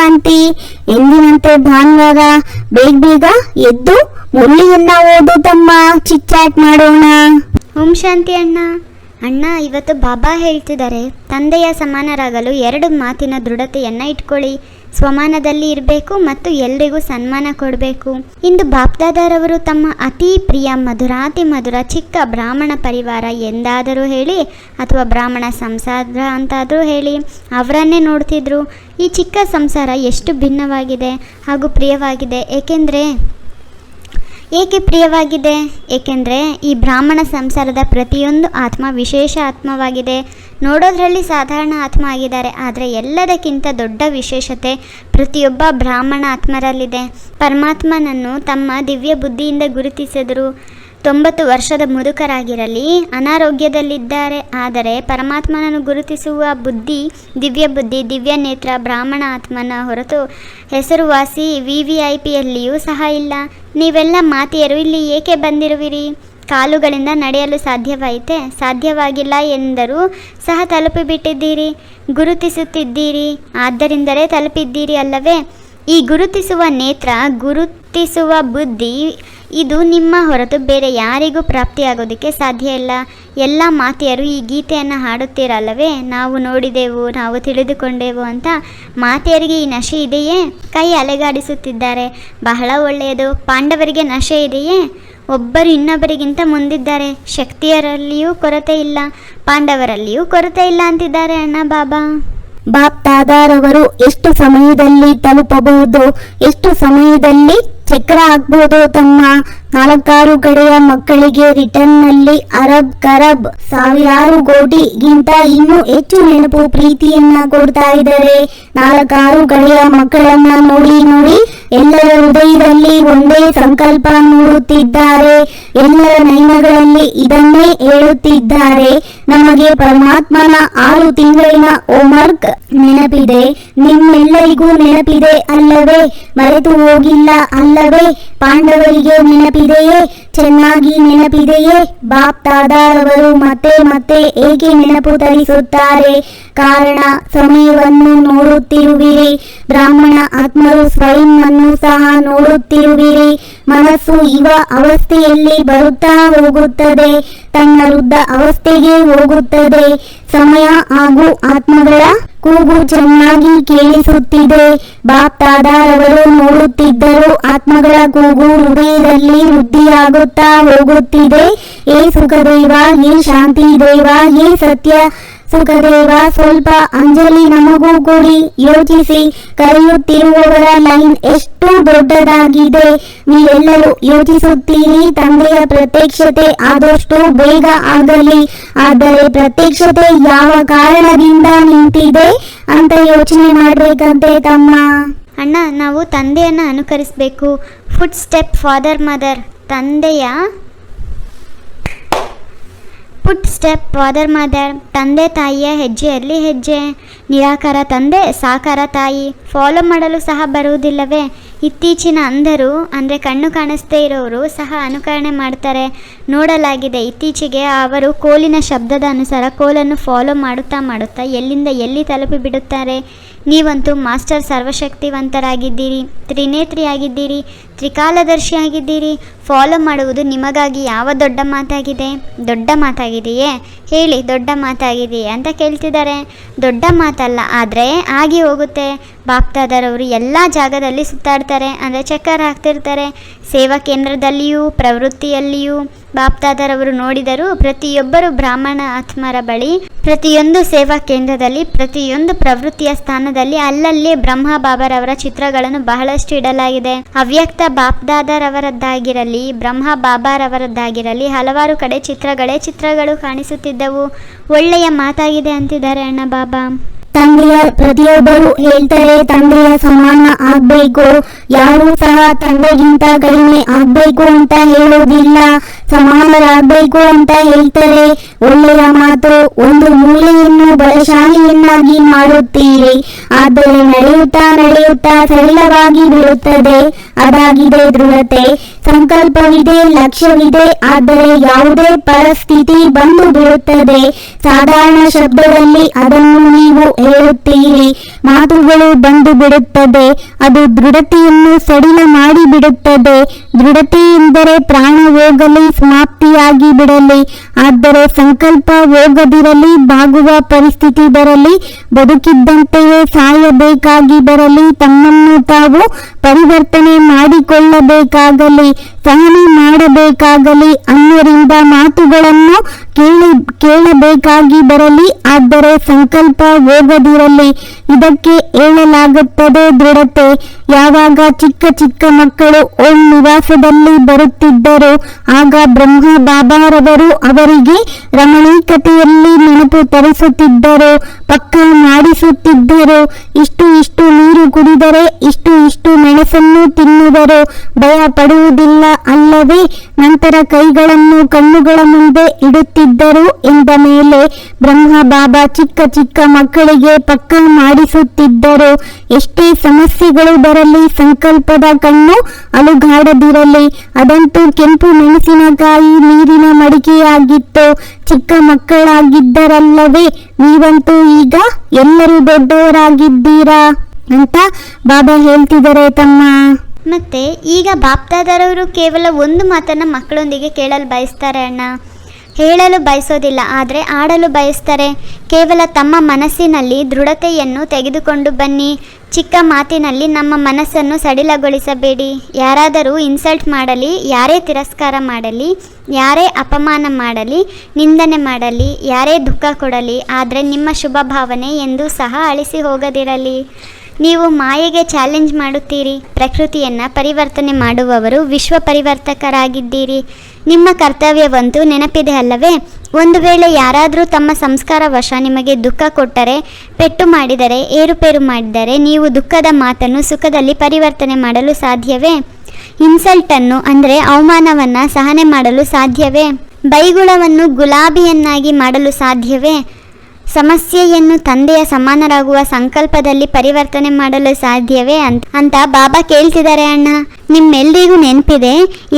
ಶಾಂತಿ ಎಂದಿನಂತೆ ಭಾನುವಾರ ಬೇಗ ಬೇಗ ಎದ್ದು ಮುರಳಿಯನ್ನ ಓದು ತಮ್ಮ ಚಿಚ್ಚಾಟ್ ಮಾಡೋಣ. ಓಂ ಶಾಂತಿ ಅಣ್ಣ. ಅಣ್ಣ, ಇವತ್ತು ಬಾಬಾ ಹೇಳ್ತಿದ್ದಾರೆ, ತಂದೆಯ ಸಮಾನರಾಗಲು ಎರಡು ಮಾತಿನ ದೃಢತೆಯನ್ನು ಇಟ್ಕೊಳ್ಳಿ. ಸ್ವಮಾನದಲ್ಲಿ ಇರಬೇಕು ಮತ್ತು ಎಲ್ರಿಗೂ ಸನ್ಮಾನ ಕೊಡಬೇಕು. ಇಂದು ಬಾಪ್ದಾದಾರವರು ತಮ್ಮ ಅತಿ ಪ್ರಿಯ, ಮಧುರಾತಿ ಮಧುರ, ಚಿಕ್ಕ ಬ್ರಾಹ್ಮಣ ಪರಿವಾರ ಎಂದಾದರೂ ಹೇಳಿ ಅಥವಾ ಬ್ರಾಹ್ಮಣ ಸಂಸಾರ ಅಂತಾದರೂ ಹೇಳಿ ಅವರನ್ನೇ ನೋಡ್ತಿದ್ರು. ಈ ಚಿಕ್ಕ ಸಂಸಾರ ಎಷ್ಟು ಭಿನ್ನವಾಗಿದೆ ಹಾಗೂ ಪ್ರಿಯವಾಗಿದೆ. ಏಕೆಂದರೆ ಏಕೆ ಪ್ರಿಯವಾಗಿದೆ? ಏಕೆಂದರೆ ಈ ಬ್ರಾಹ್ಮಣ ಸಂಸಾರದ ಪ್ರತಿಯೊಂದು ಆತ್ಮ ವಿಶೇಷ ಆತ್ಮವಾಗಿದೆ. ನೋಡೋದ್ರಲ್ಲಿ ಸಾಧಾರಣ ಆತ್ಮ ಆಗಿದ್ದಾರೆ, ಆದರೆ ಎಲ್ಲದಕ್ಕಿಂತ ದೊಡ್ಡ ವಿಶೇಷತೆ ಪ್ರತಿಯೊಬ್ಬ ಬ್ರಾಹ್ಮಣ ಆತ್ಮರಲ್ಲಿದೆ. ಪರಮಾತ್ಮನನ್ನು ತಮ್ಮ ದಿವ್ಯ ಬುದ್ಧಿಯಿಂದ ಗುರುತಿಸಿದರು. ತೊಂಬತ್ತು ವರ್ಷದ ಮುದುಕರಾಗಿರಲಿ, ಅನಾರೋಗ್ಯದಲ್ಲಿದ್ದಾರೆ. ಆದರೆ ಪರಮಾತ್ಮನನ್ನು ಗುರುತಿಸುವ ಬುದ್ಧಿ, ದಿವ್ಯ ಬುದ್ಧಿ, ದಿವ್ಯ ನೇತ್ರ, ಬ್ರಾಹ್ಮಣ ಆತ್ಮನ ಹೊರತು ಹೆಸರುವಾಸಿ ವಿ ವಿ ಐ ಪಿಯಲ್ಲಿಯೂ ಸಹ ಇಲ್ಲ. ನೀವೆಲ್ಲ ಮಾತಿಯರು, ಇಲ್ಲಿ ಏಕೆ ಬಂದಿರುವಿರಿ? ಕಾಲುಗಳಿಂದ ನಡೆಯಲು ಸಾಧ್ಯವಾಯಿತೆ? ಸಾಧ್ಯವಾಗಿಲ್ಲ ಎಂದರೂ ಸಹ ತಲುಪಿಬಿಟ್ಟಿದ್ದೀರಿ. ಗುರುತಿಸುತ್ತಿದ್ದೀರಿ. ಆದ್ದರಿಂದಲೇ ತಲುಪಿದ್ದೀರಿ ಅಲ್ಲವೇ? ಈ ಗುರುತಿಸುವ ನೇತ್ರ, ಗುರುತಿಸುವ ಬುದ್ಧಿ, ಇದು ನಿಮ್ಮ ಹೊರತು ಬೇರೆ ಯಾರಿಗೂ ಪ್ರಾಪ್ತಿಯಾಗೋದಕ್ಕೆ ಸಾಧ್ಯ ಇಲ್ಲ. ಎಲ್ಲ ಮಾತೆಯರು ಈ ಗೀತೆಯನ್ನು ಹಾಡುತ್ತೀರಲ್ಲವೇ? ನಾವು ನೋಡಿದೆವು, ನಾವು ತಿಳಿದುಕೊಂಡೆವು ಅಂತ ಮಾತೆಯರಿಗೆ ಈ ನಶೆ ಇದೆಯೇ? ಕೈ ಅಲೆಗಾಡಿಸುತ್ತಿದ್ದಾರೆ. ಬಹಳ ಒಳ್ಳೆಯದು. ಪಾಂಡವರಿಗೆ ನಶೆ ಇದೆಯೇ? ಒಬ್ಬರು ಇನ್ನೊಬ್ಬರಿಗಿಂತ ಮುಂದಿದ್ದಾರೆ. ಶಕ್ತಿಯರಲ್ಲಿಯೂ ಕೊರತೆ ಇಲ್ಲ. ಪಾಂಡವರಲ್ಲಿಯೂ ಕೊರತೆ ಇಲ್ಲ ಅಂತಿದ್ದಾರೆ ಅಣ್ಣ, ಬಾಬಾ. ಬಾಪ್ ದಾದಾರವರು ಎಷ್ಟು ಸಮಯದಲ್ಲಿ ತಲುಪಬಹುದು? ಎಷ್ಟು ಸಮಯದಲ್ಲಿ ಚಕ್ರ ಹಾಕ್ಬೋದು ತಮ್ಮ ನಾಲ್ಕಾರು ಕಡೆಯ ಮಕ್ಕಳಿಗೆ ರಿಟರ್ನ್ನಲ್ಲಿ ಅರಬ್ ಕರಬ್ ಸಾವಿರಾರು ಕೋಟಿಗಿಂತ ಇನ್ನೂ ಹೆಚ್ಚು ನೆನಪು ಪ್ರೀತಿಯನ್ನ ಕೊಡ್ತಾ ಇದ್ದಾರೆ. ನಾಲ್ಕಾರು ಕಡೆಯ ಮಕ್ಕಳನ್ನ ನೋಡಿ ನೋಡಿ ಎಲ್ಲರ ಹೃದಯದಲ್ಲಿ ಒಂದೇ ಸಂಕಲ್ಪ ನೋಡುತ್ತಿದ್ದಾರೆ ಎಲ್ಲರ ನಯನಗಳಲ್ಲಿ ಇದನ್ನೇ ಹೇಳುತ್ತಿದ್ದಾರೆ. ನಮಗೆ ಪರಮಾತ್ಮನ ಆರು ತಿಂಗಳಿನ ಹೋಮ್ವರ್ಕ್ ನೆನಪಿದೆ. ನಿಮ್ಮೆಲ್ಲರಿಗೂ ನೆನಪಿದೆ ಅಲ್ಲವೇ? ಮರೆತು ಹೋಗಿಲ್ಲ ಅಲ್ಲವೇ ಪಾಂಡವರಿಗೆ ನೆನಪಿದೆಯೇ? ಚೆನ್ನಾಗಿ ನೆನಪಿದೆಯೇ? ಬಾಪ್ ದಾದಾರವರು ಮತ್ತೆ ಮತ್ತೆ ಏಕೆ ನೆನಪು ತರಿಸುತ್ತಾರೆ? ಕಾರಣ ಸಮಯವನ್ನು ನೋಡುತ್ತಿರುವಿರಿ. ಬ್ರಾಹ್ಮಣ ಆತ್ಮರು ಸ್ವಯಂ ಸಹ ನೋಡುತ್ತಿರುವಿರಿ. ಮನಸ್ಸು ಇವ ಅವಸ್ಥೆಯಲ್ಲಿ ಬರುತ್ತಾ ಹೋಗುತ್ತದೆ. ತನ್ನ ವೃದ್ಧ ಅವಸ್ಥೆಗೆ ಹೋಗುತ್ತದೆ. ಸಮಯ ಹಾಗೂ ಆತ್ಮಗಳ ಕೂಗು ಚೆನ್ನಾಗಿ ಕೇಳಿಸುತ್ತಿದೆ. ಬಾಪ್ ದಾದಾರವರು ನೋಡುತ್ತಿದ್ದರು ಆತ್ಮಗಳ ಕೂಗು ಹೃದಯದಲ್ಲಿ ವೃದ್ಧಿಯಾಗುತ್ತಾ ಹೋಗುತ್ತಿದೆ. ಏ ಸುಖದೇವ, ಏ ಶಾಂತಿ ದೇವ ಏ ಸತ್ಯ ಸುಖದೇವ ಸ್ವಲ್ಪ ಅಂಜಲಿ ನಮಗೂ ಕೊಡಿ. ಯೋಚಿಸಿ ಕರೆಯುತ್ತಿರುವವರ ಲೈನ್ ಎಷ್ಟು ದೊಡ್ಡದಾಗಿದೆ. ನೀವೆಲ್ಲರೂ ಯೋಚಿಸುತ್ತೀರಿ, ತಂದೆಯ ಪ್ರತ್ಯಕ್ಷತೆ ಆದಷ್ಟು ಬೇಗ ಆಗಲಿ. ಆದರೆ ಪ್ರತ್ಯಕ್ಷತೆ ಯಾವ ಕಾರಣದಿಂದ ನಿಂತಿದೆ ಅಂತ ಯೋಚನೆ ಮಾಡಬೇಕಂತೆ ತಮ್ಮ. ಅಣ್ಣ, ನಾವು ತಂದೆಯನ್ನು ಅನುಕರಿಸಬೇಕು. ಫುಡ್ ಸ್ಟೆಪ್ ಫಾದರ್ ಮದರ್ ತಂದೆಯ ಫುಡ್ ಸ್ಟೆಪ್ ಫಾದರ್ ಮದರ್ ತಂದೆ ತಾಯಿಯ ಹೆಜ್ಜೆಯಲ್ಲಿ ಹೆಜ್ಜೆ ನಿರಾಕಾರ ತಂದೆ, ಸಾಕಾರ ತಾಯಿ ಫಾಲೋ ಮಾಡಲು ಸಹ ಬರುವುದಿಲ್ಲವೇ? ಇತ್ತೀಚಿನ ಅಂಧರು, ಅಂದರೆ ಕಣ್ಣು ಕಾಣಿಸ್ದೇ ಇರೋರು ಸಹ ಅನುಕರಣೆ ಮಾಡ್ತಾರೆ. ನೋಡಲಾಗಿದೆ, ಇತ್ತೀಚೆಗೆ ಅವರು ಕೋಲಿನ ಶಬ್ದದ ಅನುಸಾರ ಕೋಲನ್ನು ಫಾಲೋ ಮಾಡುತ್ತಾ ಮಾಡುತ್ತಾ ಎಲ್ಲಿಂದ ಎಲ್ಲಿ ತಲುಪಿ ಬಿಡುತ್ತಾರೆ? ನೀವಂತೂ ಮಾಸ್ಟರ್ ಸರ್ವಶಕ್ತಿವಂತರಾಗಿದ್ದೀರಿ, ತ್ರಿನೇತ್ರಿಯಾಗಿದ್ದೀರಿ, ತ್ರಿಕಾಲದರ್ಶಿಯಾಗಿದ್ದೀರಿ. ಫಾಲೋ ಮಾಡುವುದು ನಿಮಗಾಗಿ ಯಾವ ದೊಡ್ಡ ಮಾತಾಗಿದೆ? ದೊಡ್ಡ ಮಾತಾಗಿದೆಯೇ? ಹೇಳಿ ದೊಡ್ಡ ಮಾತಾಗಿದೆಯಾ ಅಂತ ಕೇಳ್ತಿದ್ದಾರೆ. ದೊಡ್ಡ ಮಾತಲ್ಲ ಆದರೆ ಆಗಿ ಹೋಗುತ್ತೆ. ಬಾಪ್ತಾದರವರು ಎಲ್ಲ ಜಾಗದಲ್ಲಿ ಸುತ್ತಾಡ್ತಾರೆ. ಅಂದರೆ ಚಕ್ಕರ್ ಹಾಕ್ತಿರ್ತಾರೆ. ಸೇವಾ ಕೇಂದ್ರದಲ್ಲಿಯೂ, ಪ್ರವೃತ್ತಿಯಲ್ಲಿಯೂ ಬಾಪ್ತಾದರವರು ನೋಡಿದರು ಪ್ರತಿಯೊಬ್ಬರು ಬ್ರಾಹ್ಮಣ ಆತ್ಮರ ಬಳಿ, ಪ್ರತಿಯೊಂದು ಸೇವಾ ಕೇಂದ್ರದಲ್ಲಿ, ಪ್ರತಿಯೊಂದು ಪ್ರವೃತ್ತಿಯ ಸ್ಥಾನದಲ್ಲಿ ಅಲ್ಲಲ್ಲಿ ಬ್ರಹ್ಮ ಬಾಬರವರ ಚಿತ್ರಗಳನ್ನು ಬಹಳಷ್ಟು ಇಡಲಾಗಿದೆ. ಅವ್ಯಕ್ತ ಬಾಪ್ದಾದರವರದ್ದಾಗಿರಲಿ ಬ್ರಹ್ಮ ಬಾಬಾರವರದ್ದಾಗಿರಲಿ ಹಲವಾರು ಕಡೆ ಚಿತ್ರಗಳೇ ಚಿತ್ರಗಳು ಕಾಣಿಸುತ್ತಿದ್ದವು. ಒಳ್ಳೆಯ ಮಾತಾಗಿದೆ ಅಂತಿದ್ದಾರೆ ಅಣ್ಣ ಬಾಬಾ ತಂದೆಯ ಪ್ರತಿಯೊಬ್ಬರು ಹೇಳ್ತಾರೆ ತಂದೆಯ ಸಮಾನ ಆಗ್ಬೇಕು. ಯಾರು ಸಹ ತಂದೆಗಿಂತ ಕಡಿಮೆ ಆಗ್ಬೇಕು ಅಂತ ಹೇಳೋದಿಲ್ಲ. ಸಮಾನರಾಗಬೇಕು ಅಂತ ಹೇಳ್ತಾರೆ. ಒಳ್ಳೆಯ ಮಾತು ಒಂದು ಮೂಲೆಯನ್ನು ಬಲಶಾಲಿಯನ್ನಾಗಿ ಮಾಡುತ್ತೀರಿ. ಆದರೆ ನಡೆಯುತ್ತಾ ನಡೆಯುತ್ತಾ ಸರಳವಾಗಿ ಬಿಡುತ್ತದೆ ಅದಾಗಿದೆ ದೃಢತೆ. ಸಂಕಲ್ಪವಿದೆ, ಲಕ್ಷ್ಯವಿದೆ. ಆದರೆ ಯಾವುದೇ ಪರಿಸ್ಥಿತಿ ಬಂದು ಬಿಡುತ್ತದೆ ಸಾಧಾರಣ ಶಬ್ದದಲ್ಲಿ ಅದನ್ನು ನೀವು ಹೇಳುತ್ತೀರಿ. ಮಾತುಗಳು ಬಂದು ಬಿಡುತ್ತದೆ. ಅದು ದೃಢತೆಯನ್ನು ಸಡಿಲ ಮಾಡಿ ಬಿಡುತ್ತದೆ. ದೃಢತೆ ಎಂದರೆ ಪ್ರಾಣ ಹೋಗಲಿ ಸಮಾಪ್ತಿಯಾಗಿ ಬಿಡಲಿ. ಆದರೆ ಸಂಕಲ್ಪ ಹೋಗದಿರಲಿ, ಬಾಗುವ ಪರಿಸ್ಥಿತಿ ಬರಲಿ, ಬದುಕಿದ್ದಂತೆಯೇ ಸಾಯಬೇಕಾಗಿ ಬರಲಿ, ತಮ್ಮನ್ನು ತಾವು ಪರಿವರ್ತನೆ ಮಾಡಿಕೊಳ್ಳಬೇಕಾಗಲಿ, ಸಹನೆ ಮಾಡಬೇಕಾಗಲಿ ಅನ್ಯರಿಂದ ಮಾತುಗಳನ್ನು ಕೇಳಿ ಕೇಳಬೇಕಾಗಿ ಬರಲಿ, ಆದರೆ ಸಂಕಲ್ಪ ಹೋಗದಿರಲಿ. ಇದಕ್ಕೆ ಹೇಳಲಾಗುತ್ತದೆ ದೃಢತೆ. ಯಾವಾಗ ಚಿಕ್ಕ ಚಿಕ್ಕ ಮಕ್ಕಳು ಓಂ ನಿವಾಸದಲ್ಲಿ ಬರುತ್ತಿದ್ದರು, ಆಗ ಬ್ರಹ್ಮ ಬಾಬಾರವರು ಅವರಿಗೆ ರಮಣೀಕತೆಯಲ್ಲಿ ನೆನಪು ತರಿಸುತ್ತಿದ್ದರು, ಪಕ್ಕ ಮಾಡಿಸುತ್ತಿದ್ದರು. ಇಷ್ಟು ಇಷ್ಟು ನೀರು ಕುಡಿದರೆ ಇಷ್ಟು ಇಷ್ಟು ಮೆಣಸನ್ನು ತಿನ್ನುವರು. ಭಯ ಪಡುವುದಿಲ್ಲ ಅಲ್ಲವೇ, ನಂತರ ಕೈಗಳನ್ನು ಕಣ್ಣುಗಳ ಮುಂದೆ ಇಡುತ್ತಿದ್ದರು ಎಂದ ಮೇಲೆ ಬ್ರಹ್ಮ ಬಾಬಾ ಚಿಕ್ಕ ಚಿಕ್ಕ ಮಕ್ಕಳಿಗೆ ಪಕ್ಕ ಮಾಡಿಸುತ್ತಿದ್ದರು. ಎಷ್ಟೇ ಸಮಸ್ಯೆಗಳು ಬರಲಿ ಸಂಕಲ್ಪದ ಕಣ್ಣು ಅಲುಗಾಡದಿರಲಿ. ಅದಂತೂ ಕೆಂಪು ಮೆಣಸಿನಕಾಯಿ ನೀರಿನ ಮಡಿಕೆಯಾಗಿತ್ತು. ಚಿಕ್ಕ ಮಕ್ಕಳಾಗಿದ್ದರಲ್ಲವೇ, ನೀವಂತೂ ಈಗ ಎಲ್ಲರೂ ದೊಡ್ಡವರಾಗಿದ್ದೀರಾ? ಅಂತ ಬಾಬಾ ಹೇಳ್ತಿದ್ದಾರೆ ತಮ್ಮ. ಮತ್ತೆ ಈಗ ಬಾಪ್ದಾದರವರು ಕೇವಲ ಒಂದು ಮಾತನ್ನ ಮಕ್ಕಳೊಂದಿಗೆ ಕೇಳಲು ಬಯಸ್ತಾರೆ ಅಣ್ಣ. ಹೇಳಲು ಬಯಸೋದಿಲ್ಲ, ಆದರೆ ಆಡಲು ಬಯಸ್ತಾರೆ. ಕೇವಲ ತಮ್ಮ ಮನಸ್ಸಿನಲ್ಲಿ ದೃಢತೆಯನ್ನು ತೆಗೆದುಕೊಂಡು ಬನ್ನಿ. ಚಿಕ್ಕ ಮಾತಿನಲ್ಲಿ ನಮ್ಮ ಮನಸ್ಸನ್ನು ಸಡಿಲಗೊಳಿಸಬೇಡಿ. ಯಾರಾದರೂ ಇನ್ಸಲ್ಟ್ ಮಾಡಲಿ, ಯಾರೇ ತಿರಸ್ಕಾರ ಮಾಡಲಿ, ಯಾರೇ ಅಪಮಾನ ಮಾಡಲಿ, ನಿಂದನೆ ಮಾಡಲಿ, ಯಾರೇ ದುಃಖ ಕೊಡಲಿ, ಆದರೆ ನಿಮ್ಮ ಶುಭ ಭಾವನೆ ಎಂದೂ ಸಹ ಅಳಿಸಿ ಹೋಗದಿರಲಿ. ನೀವು ಮಾಯೆಗೆ ಚಾಲೆಂಜ್ ಮಾಡುತ್ತೀರಿ, ಪ್ರಕೃತಿಯನ್ನು ಪರಿವರ್ತನೆ ಮಾಡುವವರು ವಿಶ್ವ ಪರಿವರ್ತಕರಾಗಿದ್ದೀರಿ. ನಿಮ್ಮ ಕರ್ತವ್ಯವಂತೂ ನೆನಪಿದೆ ಅಲ್ಲವೇ? ಒಂದು ವೇಳೆ ಯಾರಾದರೂ ತಮ್ಮ ಸಂಸ್ಕಾರ ವಶ ನಿಮಗೆ ದುಃಖ ಕೊಟ್ಟರೆ, ಪೆಟ್ಟು ಮಾಡಿದರೆ, ಏರುಪೇರು ಮಾಡಿದರೆ, ನೀವು ದುಃಖದ ಮಾತನ್ನು ಸುಖದಲ್ಲಿ ಪರಿವರ್ತನೆ ಮಾಡಲು ಸಾಧ್ಯವೇ? ಇನ್ಸಲ್ಟನ್ನು ಅಂದರೆ ಅವಮಾನವನ್ನು ಸಹನೆ ಮಾಡಲು ಸಾಧ್ಯವೇ? ಬೈಗುಳವನ್ನು ಗುಲಾಬಿಯನ್ನಾಗಿ ಮಾಡಲು ಸಾಧ್ಯವೇ? ಸಮಸ್ಯೆಯನ್ನು ತಂದೆಯ ಸಮಾನರಾಗುವ ಸಂಕಲ್ಪದಲ್ಲಿ ಪರಿವರ್ತನೆ ಮಾಡಲು ಸಾಧ್ಯವೇ ಅಂತ ಅಂತ ಬಾಬಾ ಕೇಳ್ತಿದ್ದಾರೆ ಅಣ್ಣ. ನಿಮ್ಮೆಲ್ಲರಿಗೂ ನೆನಪಿದೆ,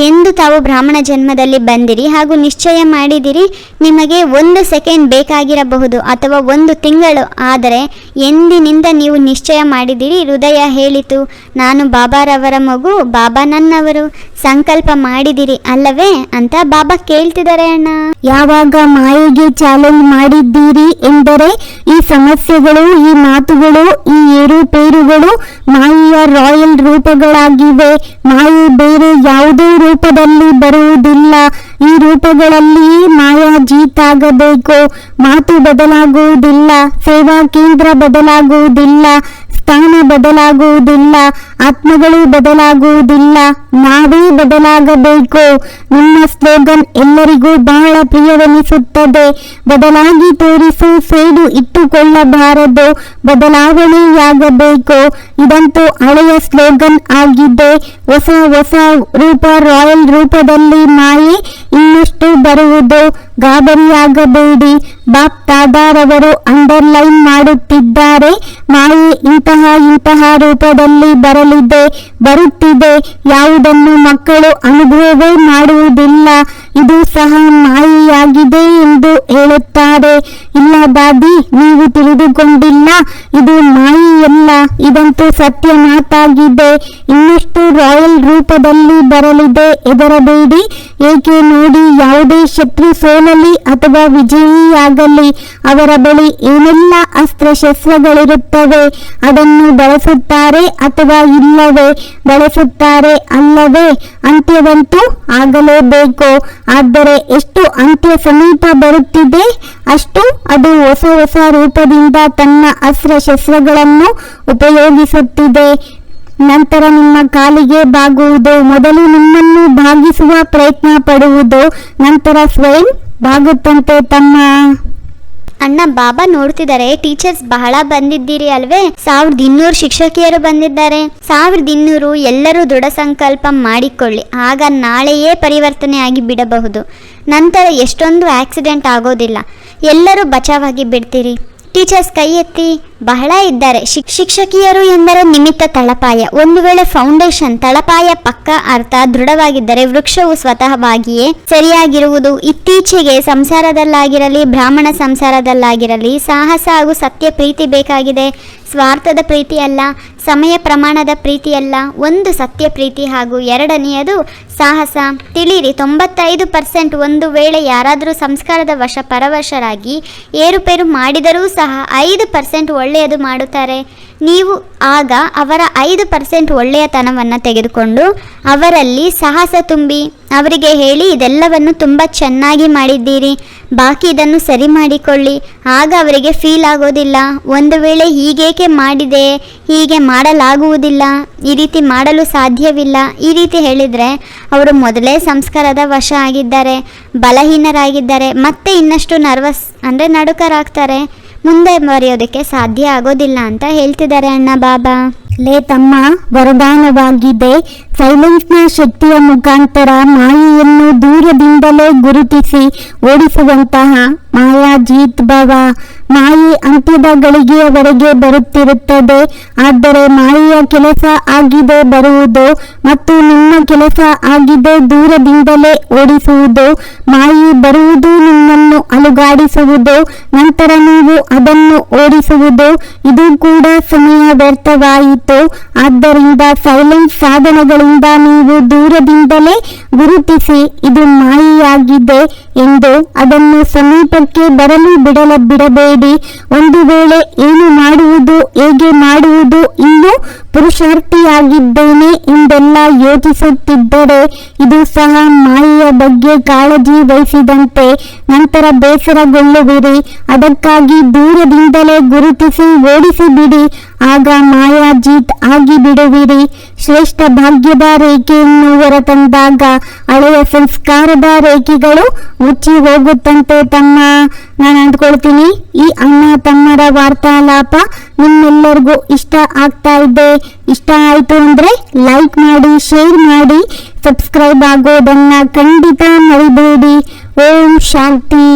ಎಂದು ತಾವು ಬ್ರಾಹ್ಮಣ ಜನ್ಮದಲ್ಲಿ ಬಂದಿರಿ ಹಾಗೂ ನಿಶ್ಚಯ ಮಾಡಿದಿರಿ, ನಿಮಗೆ ಒಂದು ಸೆಕೆಂಡ್ ಬೇಕಾಗಿರಬಹುದು ಅಥವಾ ಒಂದು ತಿಂಗಳು, ಆದರೆ ಎಂದಿನಿಂದ ನೀವು ನಿಶ್ಚಯ ಮಾಡಿದಿರಿ, ಹೃದಯ ಹೇಳಿತು, ನಾನು ಬಾಬಾರವರ ಮಗು, ಬಾಬಾ ನನ್ನವರು, ಸಂಕಲ್ಪ ಮಾಡಿದಿರಿ ಅಲ್ಲವೇ, ಅಂತ ಬಾಬಾ ಕೇಳ್ತಿದ್ದಾರೆ ಅಣ್ಣ. ಯಾವಾಗ ಮಾಯೆಗೆ ಚಾಲೆಂಜ್ ಮಾಡಿದ್ದೀರಿ ಎಂದರೆ, ಈ ಸಮಸ್ಯೆಗಳು, ಈ ಮಾತುಗಳು, ಈ ಏರುಪೇರುಗಳು ಮಾಯಿಯ ರಾಯಲ್ ರೂಪಗಳಾಗಿವೆ. ಮಾಯೆ ಬೇರೆ ಯಾವುದೇ ರೂಪದಲ್ಲಿ ಬರುವುದಿಲ್ಲ. ಈ ರೂಪಗಳಲ್ಲಿ ಮಾಯಾ ಜೀತಾಗಬೇಕು. ಮಾತು ಬದಲಾಗುವುದಿಲ್ಲ. ಸೇವಾ ಕೇಂದ್ರ ಬದಲಾಗುವುದಿಲ್ಲ. ಸ್ಥಾನ ಬದಲಾಗುವುದಿಲ್ಲ. ಆತ್ಮಗಳು ಬದಲಾಗುವುದಿಲ್ಲ. ನಾವೇ ಬದಲಾಗಬೇಕು. ನಮ್ಮ ಸ್ಲೋಗನ್ ಎಲ್ಲರಿಗೂ ಬಹಳ ಪ್ರಿಯವೆನಿಸುತ್ತದೆ. ಬದಲಾಗಿ ತೋರಿಸು, ಸೇಡು ಇಟ್ಟುಕೊಳ್ಳಬಾರದು. ಬದಲಾವಣೆಯಾಗಬೇಕು. ಇದಂತೂ ಹಳೆಯ ಸ್ಲೋಗನ್ ಆಗಿದೆ. ಹೊಸ ಹೊಸ ರೂಪ, ರಾಯಲ್ ರೂಪದಲ್ಲಿ ನಾಯಿ ಇನ್ನಷ್ಟು ಬರುವುದು? ಗಾಬರಿಯಾಗಬೇಡಿ. ಬಾಪ್ ತಾದಾರವರು ಅಂಡರ್ಲೈನ್ ಮಾಡುತ್ತಿದ್ದಾರೆ. ನಾಯಿ ಇಂತಹ ಇಂತಹ ರೂಪದಲ್ಲಿ ಬರಲಿದೆ, ಬರುತ್ತಿದೆ. ಯಾವುದನ್ನು ಮಕ್ಕಳು ಅನುಭವವೇ ಮಾಡುವುದಿಲ್ಲ. ಇದು ಸಹ ಮಾಯೆಯಾಗಿದೆ ಎಂದು ಹೇಳುತ್ತಾರೆ. ಇಲ್ಲ ದಾದಿ, ನೀವು ತಿಳಿದುಕೊಂಡಿಲ್ಲ, ಇದು ಮಾಯೆಯಲ್ಲ, ಇದಂತೂ ಸತ್ಯ ಮಾತಾಗಿದೆ. ಇನ್ನಷ್ಟು ರಾಯಲ್ ರೂಪದಲ್ಲಿ ಬರಲಿದೆ ಎದರಬೇಡಿ ಏಕೆ ನೋಡಿ, ಯಾವುದೇ ಶತ್ರು ಸೋಲಲಿ ಅಥವಾ ವಿಜಯಿಯಾಗಲಿ, ಅವರ ಬಳಿ ಏನೆಲ್ಲ ಅಸ್ತ್ರಶಸ್ತ್ರಗಳಿರುತ್ತವೆ, ಅದನ್ನು ಬಳಸುತ್ತಾರೆ ಅಥವಾ ಇಲ್ಲವೇ? ಬಳಸುತ್ತಾರೆ ಅಲ್ಲವೇ? ಅಂತ್ಯವಂತೂ ಆಗಲೇಬೇಕು. ಆದರೆ ಎಷ್ಟು ಅಂತ್ಯ ಸಮೀಪ ಬರುತ್ತಿದೆ ಅಷ್ಟು ಅದು ಹೊಸ ಹೊಸ ರೂಪದಿಂದ ತನ್ನ ಅಸ್ತ್ರಶಸ್ತ್ರಗಳನ್ನು ಉಪಯೋಗಿಸುತ್ತಿದೆ. ನಂತರ ನಿಮ್ಮ ಕಾಲಿಗೆ ಬಾಗುವುದು. ಮೊದಲು ನಿಮ್ಮನ್ನು ಭಾಗಿಸುವ ಪ್ರಯತ್ನ ಪಡುವುದು. ನಂತರ ಸ್ವಯಂ ಬಾಗುತ್ತಂತೆ ತಮ್ಮ ಅಣ್ಣ ಬಾಬಾ ನೋಡ್ತಿದ್ದಾರೆ. ಟೀಚರ್ಸ್ ಬಹಳ ಬಂದಿದ್ದೀರಿ ಅಲ್ವೇ? ಸಾವಿರದ ಇನ್ನೂರು ಶಿಕ್ಷಕಿಯರು ಬಂದಿದ್ದಾರೆ. ಸಾವಿರದ ಇನ್ನೂರು ಎಲ್ಲರೂ ದೃಢ ಸಂಕಲ್ಪ ಮಾಡಿಕೊಳ್ಳಿ. ಆಗ ನಾಳೆಯೇ ಪರಿವರ್ತನೆ ಆಗಿ ಬಿಡಬಹುದು. ನಂತರ ಎಷ್ಟೊಂದು ಆಕ್ಸಿಡೆಂಟ್ ಆಗೋದಿಲ್ಲ. ಎಲ್ಲರೂ ಬಚಾವಾಗಿ ಬಿಡ್ತೀರಿ. ಟೀಚರ್ಸ್ ಕೈ ಎತ್ತಿ. ಬಹಳ ಇದ್ದಾರೆ. ಶಿಕ್- ಶಿಕ್ಷಕಿಯರು ಎಂದರೆ ನಿಮಿತ್ತ ತಳಪಾಯ. ಒಂದು ವೇಳೆ ಫೌಂಡೇಶನ್ ತಳಪಾಯ ಪಕ್ಕ ಅರ್ಥ ದೃಢವಾಗಿದ್ದರೆ ವೃಕ್ಷವು ಸ್ವತಃವಾಗಿಯೇ ಸರಿಯಾಗಿರುವುದು. ಇತ್ತೀಚೆಗೆ ಸಂಸಾರದಲ್ಲಾಗಿರಲಿ, ಬ್ರಾಹ್ಮಣ ಸಂಸಾರದಲ್ಲಾಗಿರಲಿ, ಸಾಹಸ ಹಾಗೂ ಸತ್ಯ ಪ್ರೀತಿ ಬೇಕಾಗಿದೆ. ಸ್ವಾರ್ಥದ ಪ್ರೀತಿಯಲ್ಲ ಸಮಯ ಪ್ರಮಾಣದ ಪ್ರೀತಿಯಲ್ಲ ಒಂದು ಸತ್ಯ ಪ್ರೀತಿ ಹಾಗೂ ಎರಡನೆಯದು ಸಾಹಸ. ತಿಳಿಯಿರಿ, ತೊಂಬತ್ತೈದು ಪರ್ಸೆಂಟ್ ಒಂದು ವೇಳೆ ಯಾರಾದರೂ ಸಂಸ್ಕಾರದ ವಶ ಪರವಶರಾಗಿ ಏರುಪೇರು ಮಾಡಿದರೂ ಸಹ ಐದು ಪರ್ಸೆಂಟ್ ಒಳ್ಳೆಯದು ಮಾಡುತ್ತಾರೆ. ನೀವು ಆಗ ಅವರ ಐದು ಪರ್ಸೆಂಟ್ ಒಳ್ಳೆಯತನವನ್ನು ತೆಗೆದುಕೊಂಡು ಅವರಲ್ಲಿ ಸಾಹಸ ತುಂಬಿ ಅವರಿಗೆ ಹೇಳಿ ಇದೆಲ್ಲವನ್ನು ತುಂಬ ಚೆನ್ನಾಗಿ ಮಾಡಿದ್ದೀರಿ. ಬಾಕಿ ಇದನ್ನು ಸರಿ ಮಾಡಿಕೊಳ್ಳಿ. ಆಗ ಅವರಿಗೆ ಫೀಲ್ ಆಗೋದಿಲ್ಲ. ಒಂದು ವೇಳೆ ಹೀಗೇಕೆ ಮಾಡಿದೆ, ಹೀಗೆ ಮಾಡಲಾಗುವುದಿಲ್ಲ, ಈ ರೀತಿ ಮಾಡಲು ಸಾಧ್ಯವಿಲ್ಲ, ಈ ರೀತಿ ಹೇಳಿದರೆ ಅವರು ಮೊದಲೇ ಸಂಸ್ಕಾರದ ವಶ ಆಗಿದ್ದಾರೆ, ಬಲಹೀನರಾಗಿದ್ದಾರೆ, ಮತ್ತೆ ಇನ್ನಷ್ಟು ನರ್ವಸ್ ಅಂದರೆ ನಡುಕರಾಗ್ತಾರೆ. ಮುಂದೆ ಮರೆಯೋದಕ್ಕೆ ಸಾಧ್ಯ ಆಗೋದಿಲ್ಲ ಅಂತ ಹೇಳ್ತಿದ್ದಾರೆ ಅಣ್ಣ ಬಾಬಾ. ಲೇ ತಮ್ಮ, ವರದಾನವಾಗಿದೆ. ಸೈಲೆನ್ಸ್ನ ಶಕ್ತಿಯ ಮುಖಾಂತರ ಮಾಯೆಯನ್ನು ದೂರದಿಂದಲೇ ಗುರುತಿಸಿ ಓಡಿಸುವಂತಹ ಮಾಯಾ ಜೀತ್ ಭವ ಮಾಯಿ ಅಂತ್ಯದ ಗಳಿಗೆಯವರೆಗೆ ಬರುತ್ತಿರುತ್ತದೆ. ಆದರೆ ಮಾಯಿಯ ಕೆಲಸ ಆಗಿದೆ ಬರುವುದು ಮತ್ತು ನಿಮ್ಮ ಕೆಲಸ ಆಗಿದೆ ದೂರದಿಂದಲೇ ಓಡಿಸುವುದು. ಮಾಯಿ ಬರುವುದು ನಿಮ್ಮನ್ನು ಅಲುಗಾಡಿಸುವುದು, ನಂತರ ನೀವು ಅದನ್ನು ಓಡಿಸುವುದು. ಇದು ಕೂಡ ಸಮಯ ವ್ಯರ್ಥವಾಯಿತು. ಆದ್ದರಿಂದ ಸೈಲೆಂಟ್ ಸಾಧನಗಳಿಂದ ನೀವು ದೂರದಿಂದಲೇ ಗುರುತಿಸಿ, ಇದು ಮಾಯಿಯಾಗಿದೆ ಎಂದು ಅದನ್ನು ಸಮೀಪಕ್ಕೆ ಬರಲು ಬಿಡಲ, ಬಿಡಬೇಡಿ. ಒಂದು ವೇಳೆ ಏನು ಮಾಡುವುದು, ಹೇಗೆ ಮಾಡುವುದು, ಇನ್ನು ಪುರುಷಾರ್ಥಿಯಾಗಿದ್ದೇನೆ ಎಂದೆಲ್ಲ ಯೋಚಿಸುತ್ತಿದ್ದರೆ ಇದು ಸಹ ಮಾಯೆಯ ಬಗ್ಗೆ ಕಾಳಜಿ ವಹಿಸಿದಂತೆ ನಂತರ ಬೇಸರಗೊಳ್ಳುವಿರಿ. ಅದಕ್ಕಾಗಿ ದೂರದಿಂದಲೇ ಗುರುತಿಸಿ ಓಡಿಸಿ ಬಿಡಿ ಆಗ ಮಾಯಾಜೀತ್, ಆಗಿ ಬಿಡುವಿರಿ. ಶ್ರೇಷ್ಠ ಭಾಗ್ಯದ ರೇಖೆಯನ್ನು ಹೊರತಂದಾಗ ಹಳೆಯ ಸಂಸ್ಕಾರದ ರೇಖೆಗಳು ಮುಚ್ಚಿ ಹೋಗುತ್ತಂತೆ ತಮ್ಮ. ನಾನು ಅಂದ್ಕೊಳ್ತೀನಿ. ಈ ಅಣ್ಣ ತಮ್ಮರ ವಾರ್ತಾಲಾಪ ನಿಮ್ಮೆಲ್ಲರಿಗೂ ಇಷ್ಟ ಆಗ್ತಾ ಇದೆ. ಇಷ್ಟ ಆಯ್ತು ಅಂದ್ರೆ ಲೈಕ್ ಮಾಡಿ, ಶೇರ್ ಮಾಡಿ, ಸಬ್ಸ್ಕ್ರೈಬ್ ಆಗೋದನ್ನು ಖಂಡಿತ ಮರಿಬೇಡಿ. ಓಂ ಶಾಂತಿ.